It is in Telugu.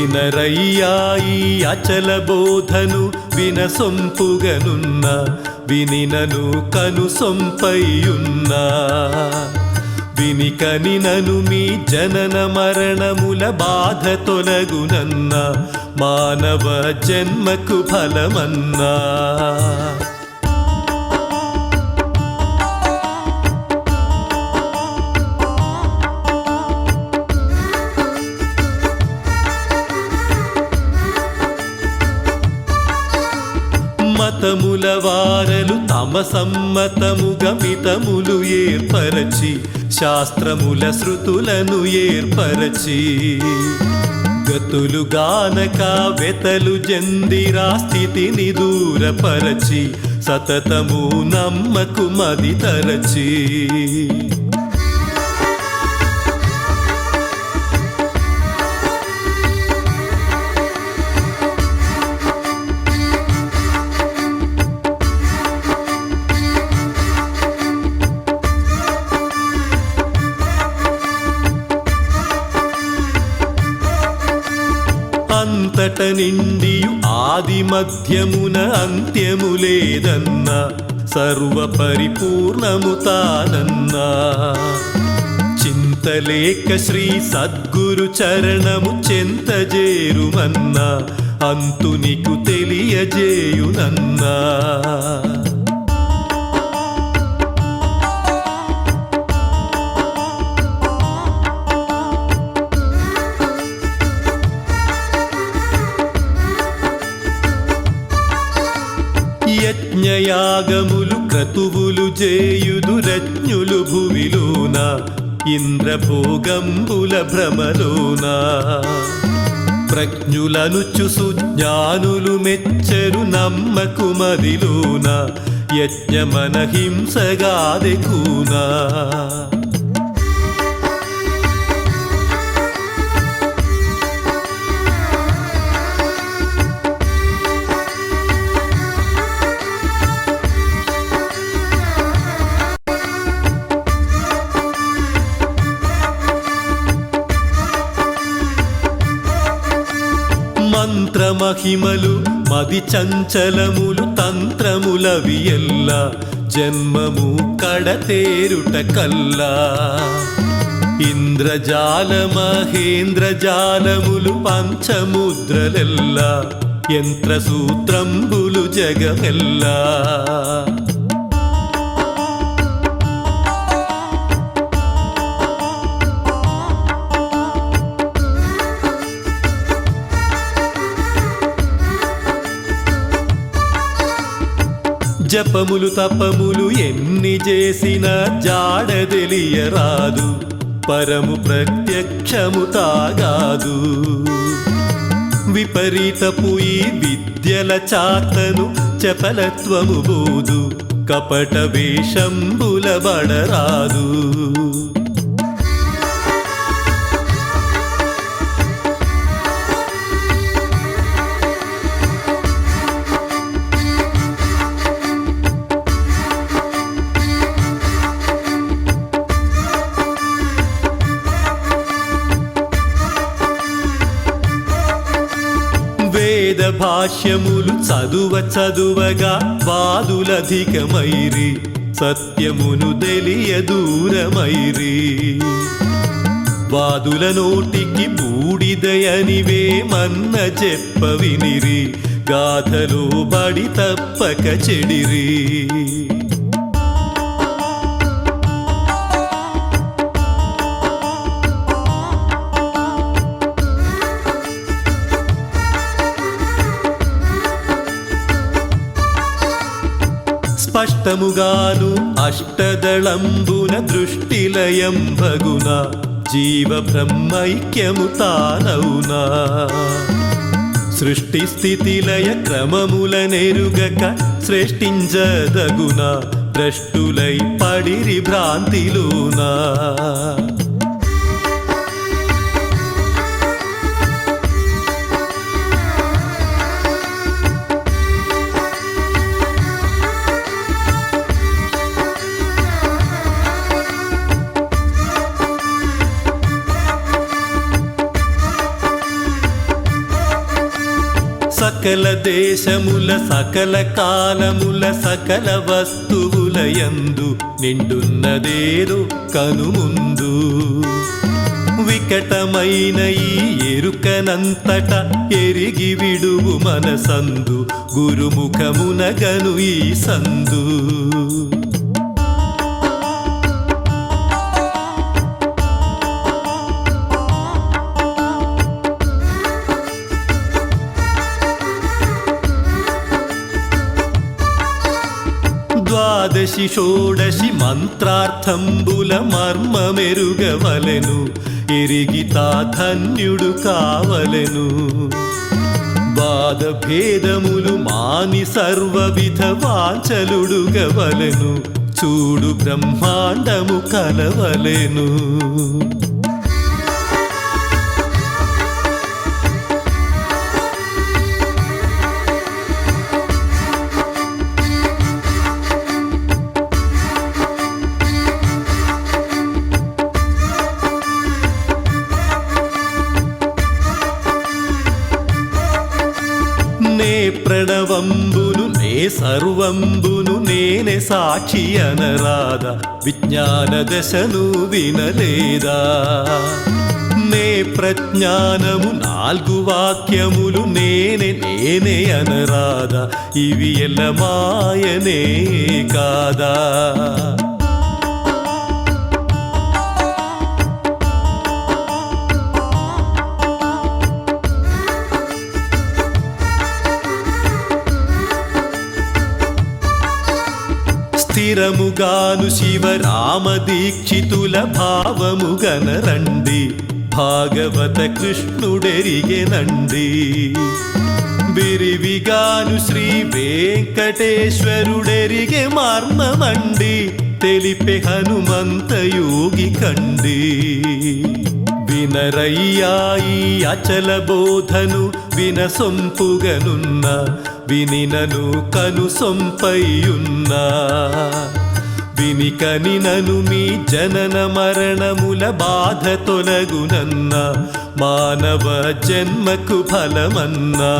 వినరయ్యాయి అచల బోధను వినసొంపుగనున్న వినినను కను సొంపయ్యున్నా వినికని నను మీ జనన మరణముల బాధ తొలగునన్న మానవ జన్మకు ఫలమన్నా. మతముల వారలు తమ సమ్మతము గమితములు ఏర్పరచి శాస్త్రముల శృతులను ఏర్పరచి. గతులు గానక వెతలు జందిరా స్థితిని దూరపరచి సతతము నమ్మకు మది తరచి అంతట నిండియు ఆది మధ్యమున అంత్యము లేదన్న సర్వ పరిపూర్ణము తానన్నా. చింతలేక శ్రీ సద్గురు చరణము చెంతజేరుమన్నా అంతు నీకు తెలియజేయునన్నా. యాగములు క్రతువులు చేయుదు రజ్ఞులు భువిలోన ఇంద్రభోగంబుల భ్రమలోన. ప్రజ్ఞులను ప్రజ్ఞులనుచు జ్ఞానులు మెచ్చరు నమ్మకు మదిలోన యజ్ఞమన మహిమలు మది చంచలములు తంత్రములవి ఎల్లా జన్మము కడతేరుట కల్లా. ఇంద్రజాల మహేంద్రజాలములు పంచముద్రలెల్లా యంత్ర సూత్రంబులు జగమెల్లా. జపములు తపములు ఎన్ని చేసిన జాడ తెలియరాదు. పరము ప్రత్యక్షము తాగాదు. విపరీతపు ఈ విద్యల చాతను చపలత్వము బోదు. కపట వేషంబుల బడరాదు. భాష్యములు చదువ చదువగా వాదులధికమైరి సత్యమును తెలియ దూరమైరి. వాదుల నోటికి బూడిదయనివే మన్న చెప్ప వినిరి గాథలో బడి తప్పక చెడిరి. స్పష్టముగాను అష్టదళంబున దృష్టిలయం భగున జీవ బ్రహ్మైక్యము తానవునా. సృష్టి స్థితిలయ క్రమముల నెరుగక సృష్టించదగునా ద్రష్టులై పడిరి భ్రాంతిలోనా. సకల దేశముల సకల కాలముల సకల వస్తువుల యందు నిండున్నదేదో కనుముందు. వికటమైన ఈ ఎరుకనంతట ఎరిగి విడువు మనసందు. గురుముఖమునగను ఈ సందు. ద్వాదశి షోడశి మంత్రార్థంబుల మర్మమెరుగవలెను ఎరిగి తా ధన్యుడు కావలెను బాధ భేదములు మాని సర్వవిధ వాంచలుడుగవలెను చూడు బ్రహ్మాండము కలవలెను నే నే సర్వంబును నేనే సాక్షి అనరాదా? విజ్ఞాన దశను వినలేదా? నే ప్రజ్ఞానము నాలుగు వాక్యములు నేనే నేనే అనరాదా? ఇవి ఎల్ల మాయనే కాదా? స్థిరముగాను శివరామ దీక్షితుల భావము గనరండి. భాగవత కృష్ణుడెరిగెనండి విరివిగాను శ్రీ వెంకటేశ్వరుడెరిగే మార్మమండి. తెలిపే హనుమంత యోగి కండి. వినరయ్యాయి అచల బోధను వినసొంపుగనున్న వినినను కను సొంపయ్యున్నా వినికని నను మీ జనన మరణముల బాధ తొలగునన్న మానవ జన్మకు ఫలమన్నా.